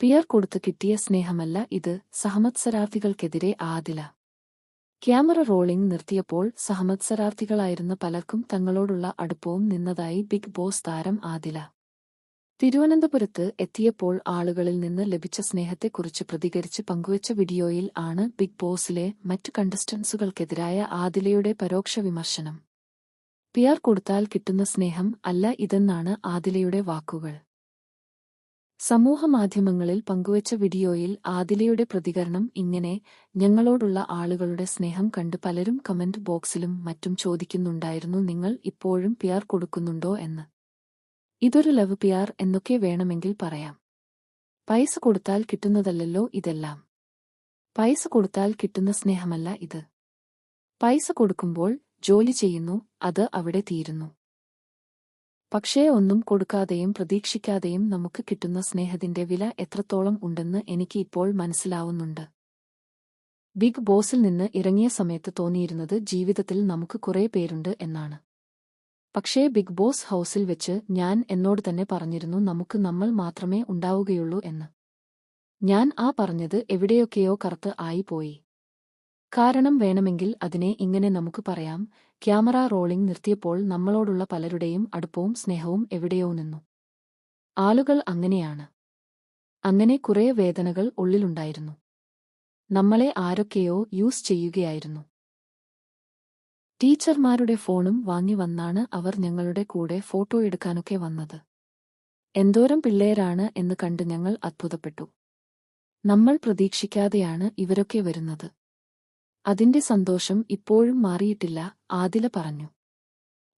Peer കൊടുത്ത് കിട്ടിയ സ്നേഹമല്ല ഇത് സഹമത്സരാർത്ഥികൾക്കെതിരെ ആദില. ക്യാമറ റോളിംഗ് നിർത്തിയപ്പോൾ സഹമത്സരാർത്ഥികളായിരുന്ന പലർക്കും തങ്ങളോടുള്ള അടുപ്പവും നിന്നതായി ബിഗ് ബോസ് താരം ആദില. തിരുവനന്തപുരത്ത് എത്തിയപ്പോൾ ആളുകളിൽ നിന്ന് ലഭിച്ച സ്നേഹത്തെക്കുറിച്ച് പ്രതികരിച്ച് പങ്കുവച്ച വീഡിയോയിൽ ആണ് ബിഗ് ബോസിലെ മറ്റു കണ്ടസ്റ്റൻസുകൾക്കെതിരായ ആദിലയുടെ പരോക്ഷ വിമർശനം. പിയർ കൊടുത്താൽ കിട്ടുന്ന സ്നേഹം അല്ല ഇതെന്നാണ് ആദിലയുടെ വാക്കുകൾ. സമൂഹമാധ്യമങ്ങളിൽ പങ്കുവച്ച വീഡിയോയിൽ ആദിലയുടെ പ്രതികരണം ഇങ്ങനെ ഞങ്ങളോടുള്ള ആളുകളുടെ സ്നേഹം കണ്ട് പലരും കമന്റ് ബോക്സിലും മറ്റും ചോദിക്കുന്നുണ്ടായിരുന്നു നിങ്ങൾ ഇപ്പോഴും പിയാർ കൊടുക്കുന്നുണ്ടോ? എന്ന്. ഇതൊരു ലവ് പിയാർ എന്നൊക്കെ വേണമെങ്കിൽ പറയാം. പൈസ കൊടുത്താൽ കിട്ടുന്നതല്ലല്ലോ ഇതെല്ലാം. പൈസ കൊടുത്താൽ കിട്ടുന്ന സ്നേഹമല്ല ഇത്. പൈസ കൊടുക്കുമ്പോൾ ജോലി ചെയ്യുന്നു അത് അവിടെ തീരുന്നു. പക്ഷേ ഒന്നും കൊടുക്കാതെയും പ്രതീക്ഷിക്കാതെയും നമുക്ക് കിട്ടുന്ന സ്നേഹത്തിന്റെ വില എത്രത്തോളം ഉണ്ടെന്ന് എനിക്ക് ഇപ്പോൾ മനസ്സിലാവുന്നുണ്ട്. ബിഗ് ബോസിൽ നിന്ന് ഇറങ്ങിയ സമയത്ത് തോന്നിയിരുന്നത് ജീവിതത്തിൽ നമുക്ക് കുറേ പേരുണ്ട് എന്നാണ്. പക്ഷേ ബിഗ് ബോസ് ഹൌസിൽ വെച്ച് ഞാൻ എന്നോട് തന്നെ പറഞ്ഞിരുന്നു നമുക്ക് നമ്മൾ മാത്രമേ ഉണ്ടാവുകയുള്ളൂ എന്ന്. ഞാൻ ആ പറഞ്ഞത് എവിടെയൊക്കെയോ കറുത്ത് ആയിപ്പോയി കാരണം വേണമെങ്കിൽ അതിനെ ഇങ്ങനെ നമുക്ക് പറയാം ക്യാമറ റോളിംഗ് നിർത്തിയപ്പോൾ നമ്മളോടുള്ള പലരുടെയും അടുപ്പവും സ്നേഹവും എവിടെയോ നിന്നു. ആളുകൾ അങ്ങനെയാണ്. അങ്ങനെ കുറേ വേദനകൾ ഉള്ളിലുണ്ടായിരുന്നു. നമ്മളെ ആരൊക്കെയോ യൂസ് ചെയ്യുകയായിരുന്നു. ടീച്ചർമാരുടെ ഫോണും വാങ്ങി വന്നാണ് അവർ ഞങ്ങളുടെ കൂടെ ഫോട്ടോ എടുക്കാനൊക്കെ വന്നത്. എന്തോരം പിള്ളേരാണ് എന്ന് കണ്ട് ഞങ്ങൾ അത്ഭുതപ്പെട്ടു. നമ്മൾ പ്രതീക്ഷിക്കാതെയാണ് ഇവരൊക്കെ വരുന്നത്. അതിന്റെ സന്തോഷം ഇപ്പോഴും മാറിയിട്ടില്ല ആദില പറഞ്ഞു.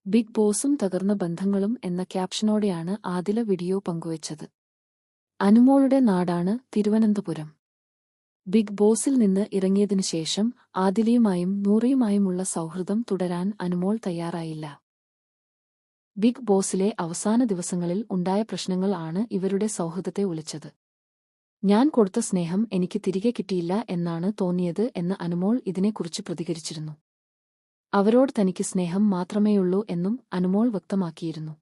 ബിഗ് ബോസും തകർന്ന ബന്ധങ്ങളും എന്ന ക്യാപ്ഷനോടെയാണ് ആദില വീഡിയോ പങ്കുവച്ചത്. അനുമോളുടെ നാടാണ് തിരുവനന്തപുരം. ബിഗ് ബോസിൽ നിന്ന് ഇറങ്ങിയതിനു ശേഷം ആദിലയുമായും നൂറയുമായുമുള്ള സൗഹൃദം തുടരാൻ അനുമോൾ തയ്യാറായില്ല. ബിഗ് ബോസിലെ അവസാന ദിവസങ്ങളിൽ ഉണ്ടായ പ്രശ്നങ്ങൾ ആണ് ഇവരുടെ സൗഹൃദത്തെ ഉലച്ചത് ഞാൻ കൊടുത്ത സ്നേഹം എനിക്ക് തിരികെ കിട്ടിയില്ല എന്നാണ് തോന്നിയത് എന്ന് അനുമോൾ ഇതിനെക്കുറിച്ച് പ്രതികരിച്ചിരുന്നു. അവരോട് തനിക്ക് സ്നേഹം മാത്രമേയുള്ളൂ എന്നും അനുമോൾ വ്യക്തമാക്കിയിരുന്നു.